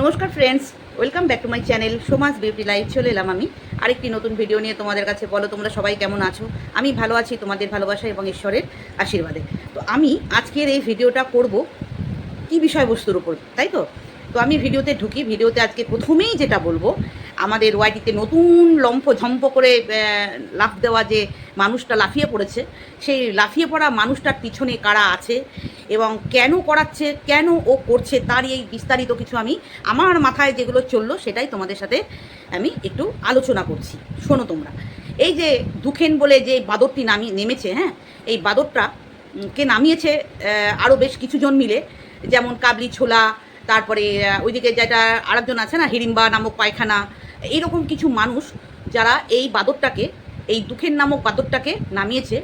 নমস্কার friends welcome back to my channel Soma's beauty life চলে এলাম আমি। আরেকটি নতুন ভিডিও নিয়ে তোমাদের কাছে। বলো, তোমরা সবাই কেমন আছো? আমি ভালো আছি, তোমাদের ভালোবাসা এবং ঈশ্বরের আশীর্বাদে। তো আমি আজকের এই ভিডিওটা করব কি বিষয়বস্তুর উপর, তাই তো? তো আমি ভিডিওতে ঢুকি। ভিডিওতে আজকে প্রথমেই যেটা বলব, আমাদের ওয়াইটিতে নতুন লম্ফ ঝম্প করে লাফ দেওয়া যে মানুষটা লাফিয়ে পড়েছে, সেই লাফিয়ে পড়া মানুষটার পিছনে কারা আছে এবং কেন করাচ্ছে, কেন ও করছে তার এই বিস্তারিত কিছু আমি আমার মাথায় যেগুলো চলল সেটাই তোমাদের সাথে আমি একটু আলোচনা করছি। শোনো তোমরা। এই যে দুখেন বলে যে বাদরটি নামি, নেমেছে হ্যাঁ? এই বাদরটা কে নামিয়েছে আরও বেশ কিছুজন মিলে, যেমন কাবলি ছোলা, তারপরে ওইদিকে যেটা আরেকজন আছে না হিড়িম্বা নামক পায়খানা, এইরকম কিছু মানুষ যারা এই বাদরটাকে, এই দুঃখের নামক বাদরটাকে নামিয়েছে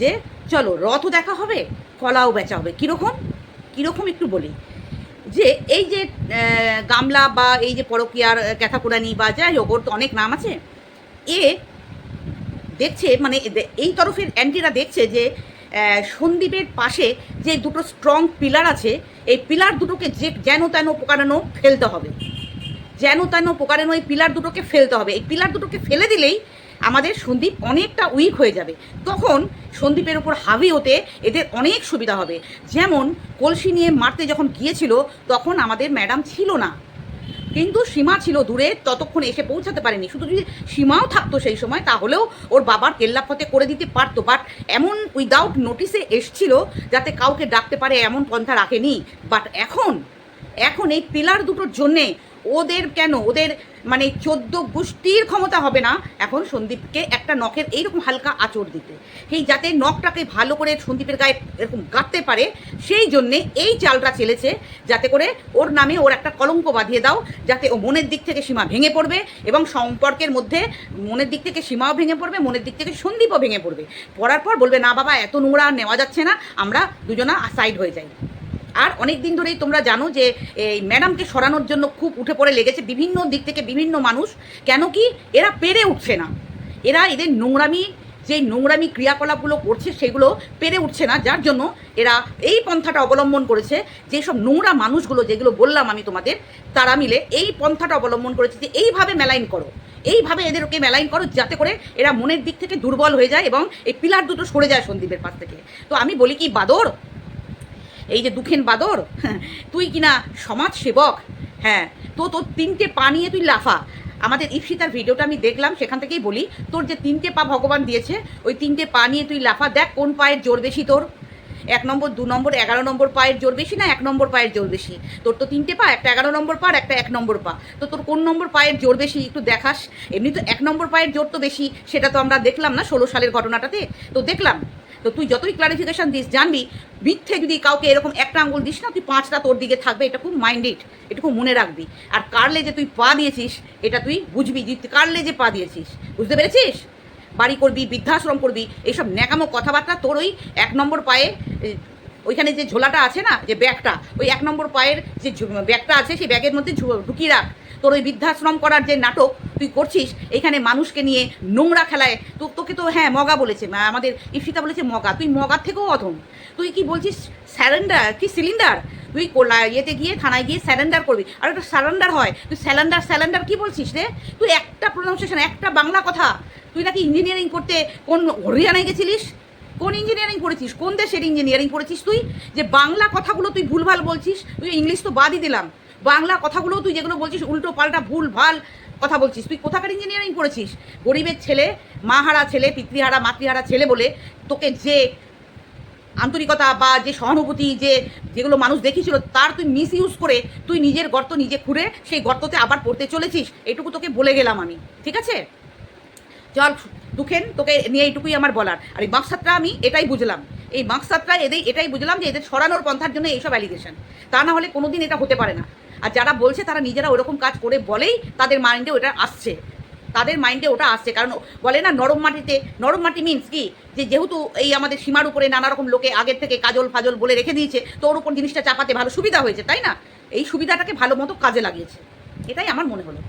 যে, চলো, রথও দেখা হবে, কলাও বেচা হবে। কীরকম? কীরকম একটু বলি। যে, এই যে গামলা বা এই যে পরকিয়ার ক্যাথাপুরানি বা যাই হোক, ওর তো অনেক নাম আছে, এ দেখছে মানে এই তরফের অ্যান্টিরা দেখছে যে সন্দীপের পাশে যে দুটো স্ট্রং পিলার আছে, এই পিলার দুটোকে যে, যেন তেন পোকারানো ফেলতে হবে। যেন তেন পোকারানো এই পিলার দুটোকে ফেলতে হবে। এই পিলার দুটোকে ফেলে দিলেই আমাদের সন্দীপ অনেকটা উইক হয়ে যাবে। তখন সন্দীপের উপর হাবি হতে এদের অনেক সুবিধা হবে। যেমন কলসি নিয়ে মারতে যখন গিয়েছিল, তখন আমাদের ম্যাডাম ছিল না। কিন্তু সীমা ছিল দূরে, ততক্ষণ এসে পৌঁছাতে পারেনি। শুধু যদি সীমাও থাকতো সেই সময়, তাহলেও ওর বাবার কেল্লাফতে করে দিতে পারতো। বাট এমন উইদাউট নোটিসে এসছিল যাতে কাউকে ডাকতে পারে এমন পন্থা রাখেনি। বাট এখন এখন এই পিলার দুটোর জন্যে ওদের কেন? ওদের মানে চোদ্দ গোষ্ঠীর ক্ষমতা হবে না? এখন সন্দীপকে একটা নখের এইরকম হালকা আঁচড় দিতে। সেই যাতে নখটাকে ভালো করে সন্দীপের গায়ে এরকম গাঁথতে পারে, সেই জন্যে এই চালটা চেলেছে, যাতে করে ওর নামে ওর একটা কলঙ্ক বাঁধিয়ে দাও, যাতে ও মনের দিক থেকে সীমা ভেঙে পড়বে এবং সম্পর্কের মধ্যে মনের দিক থেকে সীমাও ভেঙে পড়বে, মনের দিক থেকে সন্দীপও ভেঙে পড়বে। পড়ার পর বলবে, না বাবা, এত নোংরা নেওয়া যাচ্ছে না, আমরা দুজনা সাইড হয়ে যাই। আর অনেক দিন ধরেই তোমরা জানো যে এই ম্যাডামকে সরানোর জন্য খুব উঠে পড়ে লেগেছে বিভিন্ন দিক থেকে বিভিন্ন মানুষ। কেন কি এরা পেরে উঠছে না। এরা এদের নোংরামি যে নোংরামি ক্রিয়াকলাপগুলো করছে সেগুলো পেরে উঠছে না। যার জন্য এরা এই পন্থাটা অবলম্বন করেছে যেসব নোংরা মানুষগুলো যেগুলো বললাম আমি তোমাদের, তারা মিলে এই পন্থাটা অবলম্বন করেছে যে এইভাবে মেলাইন করো। এইভাবে এদেরকে মেলাইন করো যাতে করে এরা মনের দিক থেকে দুর্বল হয়ে যায় এবং এই পিলার দুটো সরে যায় সন্দীপের পাশ থেকে। তো আমি বলি কি, বাদর এই যে দুখেন বাদর, তুই কিনা সমাজ সেবক হ্যাঁ তো তোর তিনটে পা নিয়ে তুই লাফা। আমাদের ইপসিতার ভিডিওটা আমি দেখলাম, সেখান থেকেই বলি, তোর যে তিনটে পা ভগবান দিয়েছে, ওই তিনটে পা নিয়ে তুই লাফা। দেখ কোন পায়ের জোর বেশি তোর। এক নম্বর, দু নম্বর, এগারো নম্বর পায়ের জোর বেশি না এক নম্বর পায়ের জোর বেশি? তোর তো তিনটে পা, একটা এগারো নম্বর পা একটা এক নম্বর পা। তো তোর কোন নম্বর পায়ের জোর বেশি একটু দেখাস? এমনি তো এক নম্বর পায়ের জোর তো বেশি, সেটা তো আমরা দেখলাম না ষোলো সালের ঘটনাটাতে? তো দেখলাম তো তুই যতই ক্লারিফিকেশন দিস, জানবি, মিথ্যে যদি কাউকে এরকম একটা আঙুল দিস না, তুই পাঁচটা তোর দিকে থাকবে, এটা খুব মাইন্ডেড এটা খুব মনে রাখবি। আর কারলে যে তুই পা দিয়েছিস, এটা তুই বুঝবি যে কারলে যে পা দিয়েছিস, বুঝতে পেরেছিস? বাড়ি করবি, বৃদ্ধাশ্রম করবি, এইসব ন্যাকামো কথাবার্তা তোর ওই এক নম্বর পায়ে, ওইখানে যে ঝোলাটা আছে না, যে ব্যাগটা, ওই এক নম্বর পায়ের যে ব্যাগটা আছে, সেই ব্যাগের মধ্যে ঢুকিয়ে রাখ। তোর ওই বৃদ্ধাশ্রম করার যে নাটক তুই করছিস, এখানে মানুষকে নিয়ে নোংরা খেলায়, তো তোকে তো হ্যাঁ মগা বলেছে আমাদের ইফিতা বলেছে মগা, তুই মগার থেকেও অধম। তুই কি বলছিস স্যারেন্ডার? কি সিলিন্ডার? তুই ইয়েতে গিয়ে, থানায় গিয়ে স্যারেন্ডার করবি। আর একটা স্যারেন্ডার হয়, তুই স্যালেন্ডার স্যালেন্ডার কি বলছিস রে? তুই একটা প্রোনাউন্সিয়েশন একটা বাংলা কথা, তুই নাকি ইঞ্জিনিয়ারিং করতে কোন হরিয়ানায় গেছিলিস? কোন ইঞ্জিনিয়ারিং পড়েছিস কোন দেশের ইঞ্জিনিয়ারিং পড়েছিস তুই? যে বাংলা কথাগুলো তুই ভুলভাল বলছিস, তুই ইংলিশ তো বাদই দিলাম। বাংলা কথাগুলো তুই যেগুলো বলছিস, উল্টো পাল্টা ভুল, ভালো কথা বলছিস। তুই কোথাকার ইঞ্জিনিয়ারিং পড়েছিস? গরিবের ছেলে, মাহারা ছেলে, পিতৃহারা, মাতৃহারা ছেলে বলে তোকে যে আন্তরিকতা বা যে সহানুভূতি, যে যেগুলো মানুষ দেখিয়েছিল, তার তুই মিস ইউজ করে তুই নিজের গর্ত নিজে খুঁড়ে সেই গর্ততে আবার পড়তে চলেছিস, এটুকু তোকে বলে গেলাম আমি। ঠিক আছে? চল, দুঃখেন, তোকে নিয়ে এইটুকুই আমার বলার। আর এই মাকসাদটা আমি এটাই বুঝলাম। এই মাকসাদটা এদের, এটাই বুঝলাম যে এদের সরানোর পন্থার জন্য এইসব অ্যালিগেশন তা না হলে কোনোদিন এটা হতে পারে না। আর যারা বলছে তারা নিজেরা ওরকম কাজ করে বলেই তাদের মাইন্ডে ওটা আসছে। তাদের মাইন্ডে ওটা আসছে। কারণ বলে না, নরম মাটিতে, নরম মাটি মিন্স কি? যে যেহেতু এই আমাদের সীমার উপরে নানা রকম লোকে আগের থেকে কাজল ফাজল বলে রেখে দিয়েছে, তো ওর উপর জিনিসটা চাপাতে ভালো সুবিধা হয়েছে, তাই না? এই সুবিধাটাকে ভালো মতো কাজে লাগিয়েছে। এটাই আমার মনে হলো।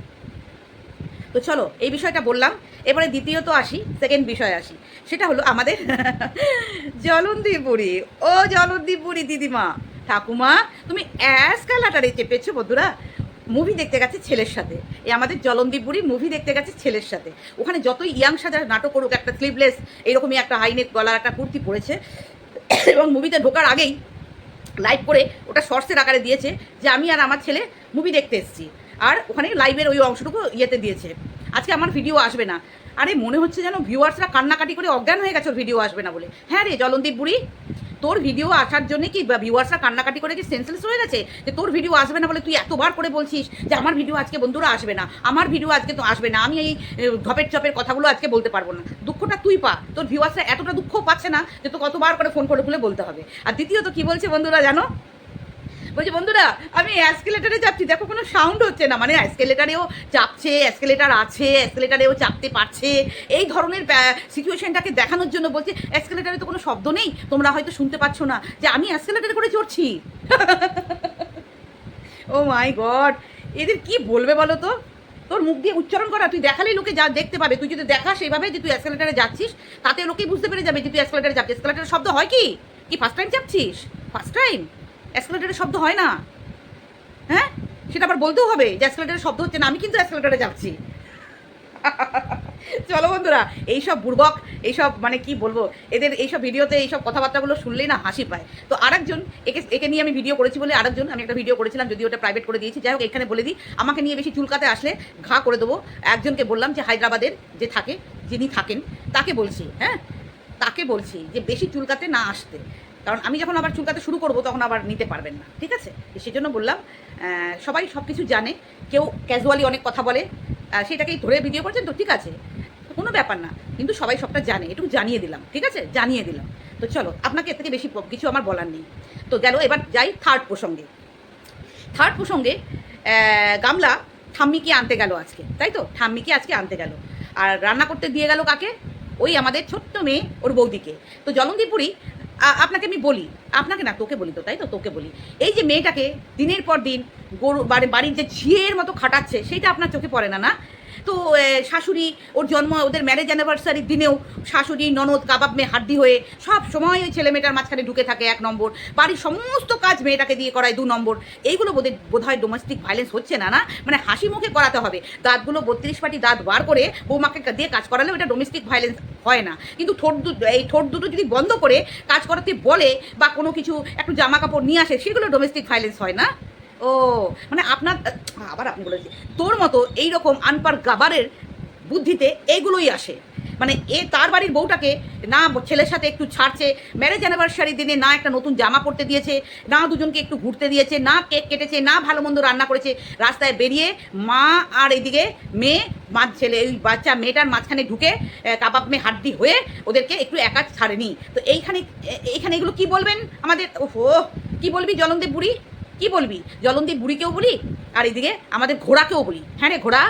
তো চলো, এই বিষয়টা বললাম। এবারে দ্বিতীয়ত আসি সেকেন্ড বিষয় আসি। সেটা হলো আমাদের জলন্দি বুড়ি। ও জলন্দি বুড়ি দিদিমা। ঠাকুমা, তুমি অ্যাস কালাটারে চেপেছো বন্ধুরা। মুভি দেখতে গেছে ছেলের সাথে। এই আমাদের জলন্দীপ বুড়ি মুভি দেখতে গেছে ছেলের সাথে। ওখানে যতই ইয়াং সাজা নাটক করুক, একটা স্লিভলেস এইরকমই একটা হাইনেক গলার একটা কুর্তি পরেছে। এবং মুভিতে ঢোকার আগেই লাইভ করে ওটা শর্টসের আকারে দিয়েছে যে আমি আর আমার ছেলে মুভি দেখতে এসেছি। আর ওখানে লাইভের ওই অংশটুকু ইয়েতে দিয়েছে। আজকে আমার ভিডিও আসবে না। আরে মনে হচ্ছে যেন ভিউয়ার্সরা কান্নাকাটি করে অজ্ঞান হয়ে গেছে ভিডিও আসবে না বলে। হ্যাঁ রে জলন্দীপ বুড়ি তোর ভিডিও আসার জন্য কি ভিউয়ার্সরা কান্নাকাটি করে কি সেন্সলেস হয়ে গেছে? যে তোর ভিডিও আসবে না বলে তুই এতবার করে বলছিস যে আমার ভিডিও আজকে বন্ধুরা আসবে না, আমার ভিডিও আজকে তো আসবে না, আমি এই ঘপের ধপের চপের কথাগুলো আজকে বলতে পারব না। দুঃখটা তুই পা, তোর ভিউয়ার্সরা এতটা দুঃখ পাচ্ছে না যে তো কতবার করে ফোন করে খুলে বলতে হবে। আর দ্বিতীয়ত কি বলছে বন্ধুরা জানো? বলছি, বন্ধুরা, আমি অ্যাসকেলেটারে চাপছি দেখো, কোনো সাউন্ড হচ্ছে না। মানে অ্যাসকেলেটারেও চাপছে অ্যাসকেলেটার আছে অ্যাসকেলেটারেও চাপতে পারছে। এই ধরনের সিচুয়েশনটাকে দেখানোর জন্য বলছে অ্যাসকেলেটারে তো কোনো শব্দ নেই। তোমরা হয়তো শুনতে পাচ্ছ না যে আমি অ্যাসকেলেটারে করে চড়ছি। ও মাই গড এদের কি বলবে বলো তো? তোর মুখ দিয়ে উচ্চারণ করা, তুই দেখালেই লোকে যা দেখতে পাবে। তুই যদি দেখাস এইভাবে যে তুই অ্যাসকেলেটারে যাচ্ছিস, তাতে লোকেই বুঝতে পেরে যাবে যে তুই অ্যাসকেলেটারে যাচ্ছিস। অ্যাসকেলেটারের শব্দ হয় কি? কি ফার্স্ট টাইম যাচ্ছিস ফার্স্ট টাইম অ্যাসকেলেটারের শব্দ হয় না। হ্যাঁ? সেটা আবার বলতেও হবে যে অ্যাসকেলেটারের শব্দ হচ্ছে না, আমি কিন্তু অ্যাসকেলেটারে যাচ্ছি। চলো বন্ধুরা, এইসব বুর্বক এইসব মানে কি বলব, এদের এইসব ভিডিওতে এইসব কথাবার্তাগুলো শুনলেই না হাসি পায়। তো আরেকজন, একে একে নিয়ে আমি ভিডিও করেছি বলে আরেকজন, আমি একটা ভিডিও করেছিলাম যদি ওটা প্রাইভেট করে দিয়েছি, যাই হোক, এখানে বলে দিই, আমাকে নিয়ে বেশি চুলকাতে আসলে ঘা করে দেবো। একজনকে বললাম যে হায়দ্রাবাদের যে থাকে, যিনি থাকেন, তাকে বলছি হ্যাঁ? তাকে বলছি যে বেশি চুলকাতে না আসতে। কারণ আমি যখন আবার চুলকাতে শুরু করব, তখন আবার নিতে পারবেন না। ঠিক আছে? সেই জন্য বললাম সবাই সব কিছু জানে, কেউ ক্যাজুয়ালি অনেক কথা বলে সেটাকেই ধরে ভিডিও করছেন তো ঠিক আছে? কোনো ব্যাপার না, কিন্তু সবাই সবটা জানে, এটুকু জানিয়ে দিলাম, ঠিক আছে? জানিয়ে দিলাম। তো চলো, আপনাকে এর থেকে বেশি কিছু আমার বলার নেই। তো গেল, এবার যাই থার্ড প্রসঙ্গে। থার্ড প্রসঙ্গে গামলা ঠাম্মিকে আনতে গেল আজকে, তাই তো? ঠাম্মিকে আজকে আনতে গেল। আর রান্না করতে দিয়ে গেল কাকে? ওই আমাদের ছোট্ট মেয়ে ওর বৌদিকে। তো জলন্দীপুরি আপনাকে আমি বলি, আপনাকে না, তোকে বলি তো, তাই তো? তোকে বলি। এই যে মেয়েটাকে দিনের পর দিন গরু, বাড়ি, বাড়ির যে ঝিয়ের মতো খাটাচ্ছে সেইটা আপনার চোখে পড়ে না না? তো শাশুড়ি, ওর জন্ম, ওদের ম্যারেজ অ্যানিভার্সারির দিনেও শাশুড়ি, ননদ, কাবাব মেয়ে হাড্ডি হয়ে সব সময় ওই ছেলে মেয়েটার মাঝখানে ঢুকে থাকে এক নম্বর। বাড়ির সমস্ত কাজ মেয়েটাকে দিয়ে করায় দু নম্বর। এইগুলো বোধহয় বোধ হয় ডোমেস্টিক ভাইলেন্স হচ্ছে না না? মানে হাসি মুখে করাতে হবে। দাঁতগুলো বত্রিশ পাটি দাঁত বার করে বৌমাকে দিয়ে কাজ করালে ওটা ডোমেস্টিক ভাইলেন্স হয় না। কিন্তু ঠোঁট দুটো এই ঠোঁট দুটো যদি বন্ধ করে কাজ করাতে বলে বা কোনো কিছু একটু জামা কাপড় নিয়ে আসে, সেগুলো ডোমেস্টিক ভাইলেন্স হয় না? ও মানে আপনার আবার আপনি বলেছি তোর মতো এই রকম আনপার গাবারের বুদ্ধিতে এইগুলোই আসে। মানে এ তার বাড়ির বউটাকে না ছেলের সাথে একটু ছাড়ছে ম্যারেজ অ্যানিভার্সারি দিনে না একটা নতুন জামা পরতে দিয়েছে, না দুজনকে একটু ঘুরতে দিয়েছে, না কেক কেটেছে, না ভালো মন্দ রান্না করেছে, রাস্তায় বেরিয়ে মা আর এদিকে মেয়ে, মা ছেলে, ওই বাচ্চা মেয়েটার মাঝখানে ঢুকে কাবাব মেয়ে হাড্ডি হয়ে ওদেরকে একটু একা ছাড়েনি। তো এইখানে এইখানে এগুলো কি বলবেন আমাদের? ওহো কি বলবি জলন্দীপ বুড়ি? কি বলবি? জলন্দীপ বুড়িকেও বলি, আর এদিকে আমাদের ঘোড়াকেও বলি। হ্যাঁ রে ঘোড়া,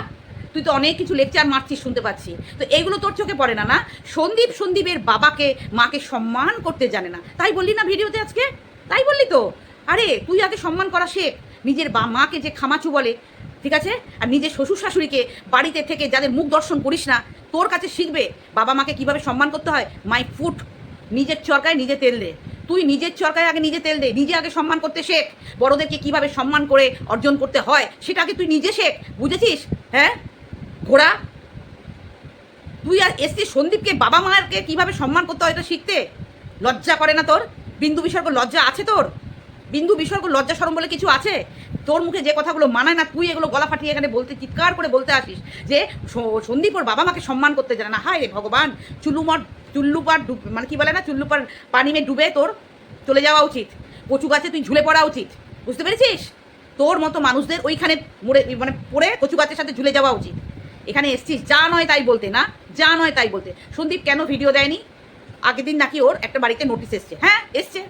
তুই তো অনেক কিছু লেকচার মারছিস, শুনতে পাচ্ছি। তো এইগুলো তোর চোখে পড়ে না না? সন্দীপ সন্দীপের বাবাকে, মাকে সম্মান করতে জানে না। তাই বললি না ভিডিওতে আজকে? তাই বললি তো? আরে, তুই আগে সম্মান করা শেখ। নিজের বা মাকে যে খামাচু বলে, ঠিক আছে? আর নিজের শ্বশুর শাশুড়িকে বাড়িতে থেকে যাদের মুখ দর্শন করিস না, তোর কাছে শিখবে বাবা মাকে কীভাবে সম্মান করতে হয়? মাই ফুট নিজের চরকায় নিজে তেল দে। তুই নিজের চরকায় আগে নিজে তেল দে, নিজে আগে সম্মান করতে শেখ। বড়দেরকে কীভাবে সম্মান করে অর্জন করতে হয় সেটাকে তুই নিজে শেখ, বুঝেছিস? হ্যাঁ? ঘোড়া? তুই আর এসছি সন্দীপকে বাবা মায়েরকে কীভাবে সম্মান করতে হয় এটা শিখতে? লজ্জা করে না তোর? বিন্দু বিসর্গ লজ্জা আছে তোর? বিন্দু বিসর্গ লজ্জা সরম বলে কিছু আছে? তোর মুখে যে কথাগুলো মানায় না, তুই এগুলো গলা ফাটিয়ে এখানে বলতে, চিৎকার করে বলতে আসিস যে সন্দীপ ওর বাবা মাকে সম্মান করতে জানে না। হায় রে ভগবান চুল্লুমার চুল্লুপার ডুব- মানে কি বলে না, চুল্লুপার পানি মেয়ে ডুবে তোর, চলে যাওয়া উচিত। কচু গাছে তুই ঝুলে পড়া উচিত। বুঝতে পেরেছিস? তোর মতো মানুষদের ওইখানে মরে মানে পড়ে কচু গাছের সাথে ঝুলে যাওয়া উচিত। এখানে এসছিস, যা নয় তাই বলতে না, যা নয় তাই বলতে। সন্দীপ কেন ভিডিও দেয়নি? আগের দিন নাকি ওর একটা বাড়িতে নোটিশ এসছে। হ্যাঁ এসছে।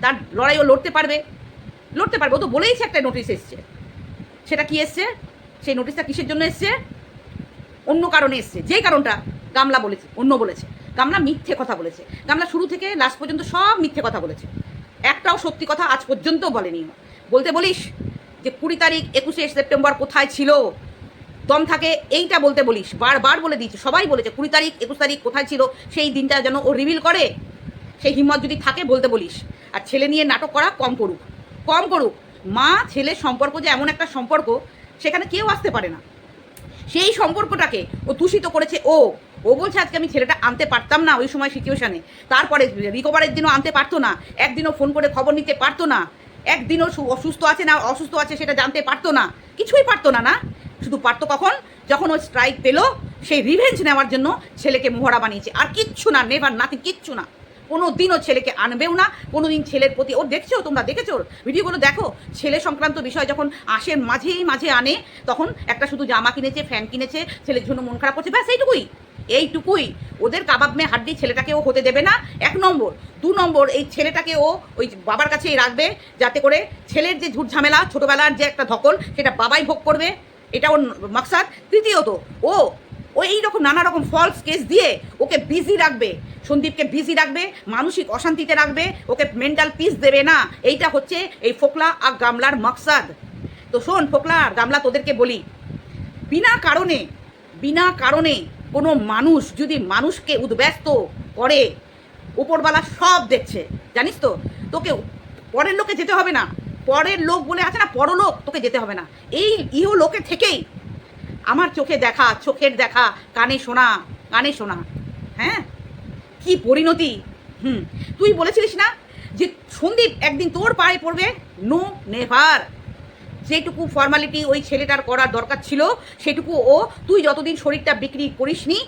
তার লড়াই ও লড়তে পারবে। লড়তে পারবে, ও তো বলেইছে একটা নোটিশ এসছে। সেটা কি এসছে? সেই নোটিশটা কিসের জন্য এসছে? অন্য কারণে এসছে। যে কারণটা গামলা বলেছে, অন্য বলেছে। গামলা মিথ্যে কথা বলেছে। গামলা শুরু থেকে লাস্ট পর্যন্ত সব মিথ্যে কথা বলেছে। একটাও সত্যি কথা আজ পর্যন্ত বলেনি। বলতে বলিস যে কুড়ি তারিখ, একুশে সেপ্টেম্বর কোথায় ছিল? দম থাকে এইটা বলতে বলিস। বারবার বলে দিয়েছে, সবাই বলেছে কুড়ি তারিখ, একুশ তারিখ কোথায় ছিল, সেই দিনটা যেন ও রিভিল করে। সেই হিম্মত যদি থাকে বলতে বলিস। আর ছেলে নিয়ে নাটক করা কম করুক। কম করুক। মা, ছেলের সম্পর্ক যে এমন একটা সম্পর্ক, সেখানে কেউ আসতে পারে না। সেই সম্পর্কটাকে ও দূষিত করেছে ও। ও বলছে আজকে আমি ছেলেটা আনতে পারতাম না ওই সময় সিচুয়েশানে তারপরে রিকভারের দিনও আনতে পারতো না। একদিনও ফোন করে খবর নিতে পারতো না। একদিনও অসুস্থ আছে না, অসুস্থ আছে সেটা জানতে পারতো না। কিছুই পারতো না না। শুধু পারতো কখন? যখন ও স্ট্রাইক পেল, সেই রিভেঞ্জ নেওয়ার জন্য ছেলেকে মোহরা বানিয়েছে। আর কিচ্ছু না নেভার নাতি কিচ্ছু না। কোনো দিনও ছেলেকে আনবেও না। কোনো দিন ছেলের প্রতি ও দেখছ তোমরা, দেখেছ? ভিডিওগুলো দেখো। ছেলে সংক্রান্ত বিষয় যখন আসে, মাঝেই মাঝে আনে, তখন একটা শুধু জামা কিনেছে ফ্যান কিনেছে, ছেলের জন্য মন খারাপ করছে, ব্যাস, এইটুকুই। এইটুকুই। ওদের কাবাব মেয়ে হাড্ডি ছেলেটাকে ও হতে দেবে না। এক নম্বর। দু নম্বর, এই ছেলেটাকে ও ওই বাবার কাছেই রাখবে যাতে করে ছেলের যে ঝুট ঝামেলা, ছোটোবেলার যে একটা ধকল, সেটা বাবাই ভোগ করবে। এটা ওর মাকসাদ। তৃতীয়ত, ও ও এইরকম নানা রকম ফলস কেস দিয়ে ওকে বিজি রাখবে। সন্দীপকে বিজি রাখবে, মানসিক অশান্তিতে রাখবে, ওকে মেন্টাল পিস দেবে না। এইটা হচ্ছে এই ফোকলা আর গামলার মাকসাদ। তো শোন ফোকলা আর গামলা তোদেরকে বলি, বিনা কারণে বিনা কারণে কোনো মানুষ যদি মানুষকে উদ্ব্যস্ত করে, উপরওয়ালা সব দেখছে। জানিস তো, তোকে পরের লোকে যেতে হবে না। পরের লোক বলে আছে না পরলোক তোকে যেতে হবে না। এই ইহ লোকে থেকেই আমার চোখে দেখা, চোখের দেখা, কানে শোনা কানে শোনা। হ্যাঁ? কি পরিণতি? হুম। তুই বলেছিলিস না যে সন্দীপ একদিন তোর পায়ে পড়বে? নো নেভার যেটুকু ফর্মালিটি ওই ছেলেটার করার দরকার ছিল, সেটুকু ও, তুই যতদিন শরীরটা বিক্রি করিসনি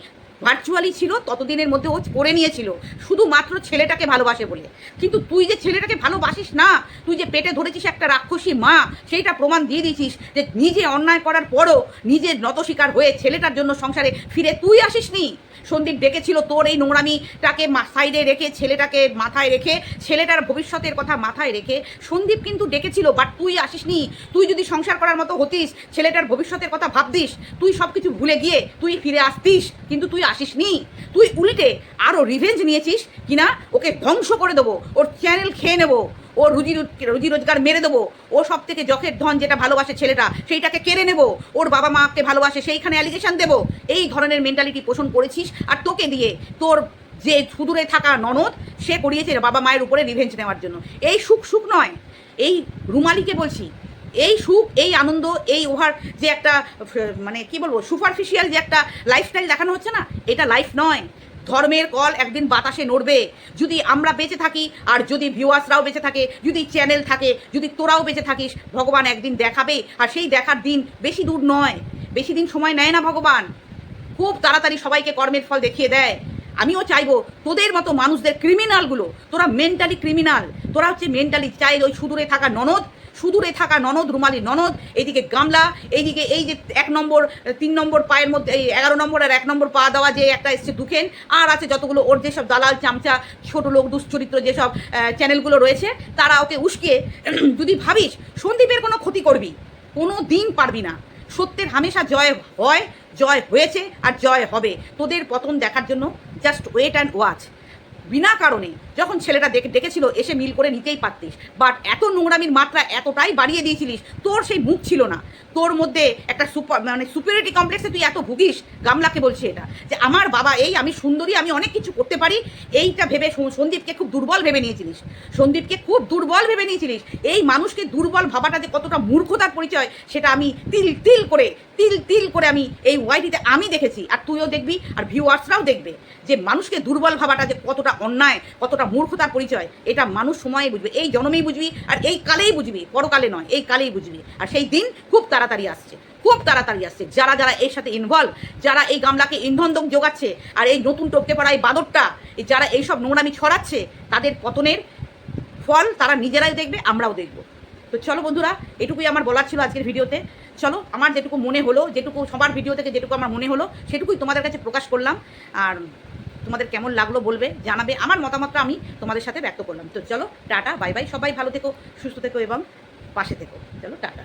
ভার্চুয়ালি ছিল, ততদিনের মধ্যে ও করে নিয়েছিল। শুধুমাত্র ছেলেটাকে ভালোবাসে বলে। কিন্তু তুই যে ছেলেটাকে ভালোবাসিস না, তুই যে পেটে ধরেছিস একটা রাক্ষসী মা, সেইটা প্রমাণ দিয়ে দিয়েছিস যে নিজে অন্যায় করার পরও নিজের নত শিকার হয়ে ছেলেটার জন্য সংসারে ফিরে তুই আসিসনি। সন্দীপ ডেকেছিল, তোর এই নোংরামিটাকে সাইডে রেখে, ছেলেটাকে মাথায় রেখে, ছেলেটার ভবিষ্যতের কথা মাথায় রেখে সন্দীপ কিন্তু ডেকেছিল, বাট তুই আসিসনি, তুই যদি সংসার করার মতো হতিস, ছেলেটার ভবিষ্যতের কথা ভাবতিস, তুই সব কিছু ভুলে গিয়ে তুই ফিরে আসতিস, কিন্তু তুই আসিসনি। তুই উল্টে আরও রিভেঞ্জ নিয়েছিস কিনা, ওকে ধ্বংস করে দেবো, ওর চ্যানেল খেয়ে নেব। ও রুজি রুজি রোজগার মেরে দেবো। ও সব থেকে যখের ধন যেটা ভালোবাসে ছেলেটা, সেইটাকে কেড়ে নেব। ওর বাবা মাকে ভালোবাসে, সেইখানে অ্যালিগেশন দেবো। এই ধরনের মেন্টালিটি পোষণ করেছিস, আর তোকে দিয়ে তোর যে সুদূরে থাকা ননদ, সে করিয়েছে বাবা মায়ের উপরে রিভেঞ্জ নেওয়ার জন্য। এই সুখ সুখ নয়, এই রুমালিকে বলছি। এই সুখ, এই আনন্দ, এই ওভার যে একটা মানে কি বলব সুপারফিশিয়াল যে একটা লাইফস্টাইল দেখানো হচ্ছে না, এটা লাইফ নয়। ধর্মের কল একদিন বাতাসে নড়বে। যদি আমরা বেঁচে থাকি, আর যদি ভিউয়ার্সরাও বেঁচে থাকে, যদি চ্যানেল থাকে, যদি তোরাও বেঁচে থাকিস, ভগবান একদিন দেখাবে। আর সেই দেখার দিন বেশি দূর নয়। বেশি দিন সময় নেয় না ভগবান। খুব তাড়াতাড়ি সবাইকে কর্মের ফল দেখিয়ে দেয়। আমিও চাইব তোদের মতো মানুষদের ক্রিমিনালগুলো তোরা মেন্টালি ক্রিমিনাল তোরা হচ্ছে মেন্টালি চাই ওই সুদূরে থাকা ননদ সুদূরে থাকা ননদ রুমালি ননদ এইদিকে গামলা এইদিকে এই যে এক নম্বর, তিন নম্বর পায়ের মধ্যে, এই এগারো নম্বর আর এক নম্বর পা দেওয়া যে একটা এসছে দুখেন, আর আছে যতগুলো ওর যেসব দালাল, চামচা, ছোট লোক, দুশ্চরিত্র যেসব চ্যানেলগুলো রয়েছে, তারা ওকে উস্কে যদি ভাবিস সন্দীপের কোনো ক্ষতি করবি, কোনো দিন পারবি না। সত্যের হামেশা জয় হয়, জয় হয়েছে আর জয় হবে। তোদের পতন দেখার জন্য জাস্ট ওয়েট অ্যান্ড ওয়াচ বিনা কারণে যখন ছেলেটা দেখে ডেকেছিল এসে মিল করে নিতেই পারতিস। বাট এত নোংরামির মাত্রা এতটাই বাড়িয়ে দিয়েছিলিস, তোর সেই মুখ ছিল না। তোর মধ্যে একটা সুপার মানে সুপিরিয়রিটি কমপ্লেক্সে তুই এত ভুগিস, গামলাকে বলছি এটা, যে আমার বাবা এই, আমি সুন্দরী, আমি অনেক কিছু করতে পারি, এইটা ভেবে সন্দীপকে খুব দুর্বল ভেবে নিয়েছিলিস। সন্দীপকে খুব দুর্বল ভেবে নিয়েছিলিস। এই মানুষকে দুর্বল ভাবাটা যে কতটা মূর্খতার পরিচয়, সেটা আমি তিল তিল করে, তিল তিল করে আমি এই ওয়াইটিতে আমি দেখেছি। আর তুইও দেখবি, আর ভিউয়ার্সরাও দেখবে যে মানুষকে দুর্বল ভাবাটা যে কতটা অন্যায়, কতটা মূর্খতার পরিচয়, এটা মানুষ সময়ে বুঝবে, এই জন্মেই বুঝবি আর এই কালেই বুঝবি, পরকালে নয়, এই কালেই বুঝবি। আর সেই দিন খুব তাড়াতাড়ি আসছে, খুব তাড়াতাড়ি আসছে। যারা যারা এর সাথে ইনভলভ যারা এই গামলাকে ইন্ধন যোগাচ্ছে আর এই নতুন টপকে পড়া এই বাদরটা যারা এইসব নোংরামি ছড়াচ্ছে, তাদের পতনের ফল তারা নিজেরাই দেখবে, আমরাও দেখব। তো চলো বন্ধুরা, এটুকুই আমার বলার ছিল আজকের ভিডিওতে। চলো, আমার যেটুকু মনে হলো, যেটুকু সবার ভিডিও থেকে যেটুকু আমার মনে হলো, সেটুকুই তোমাদের কাছে প্রকাশ করলাম। আর তোমাদের কেমন লাগল বলবে, জানাবে, আমার মতামতটা আমি তোমাদের সাথে ব্যক্ত করলাম। তো চলো, টাটা, বাই বাই, সবাই ভালো থেকো, সুস্থ থেকো এবং পাশে থেকো। চলো, টাটা।